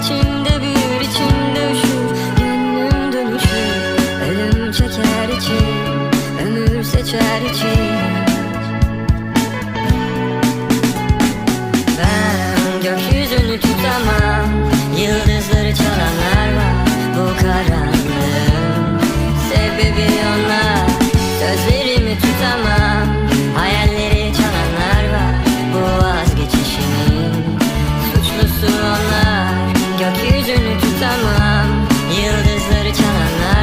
İçinde bir, içinde uçur. Gönlüm dönüşür, ölüm çeker içim. Ben seçer için 괜찮아 나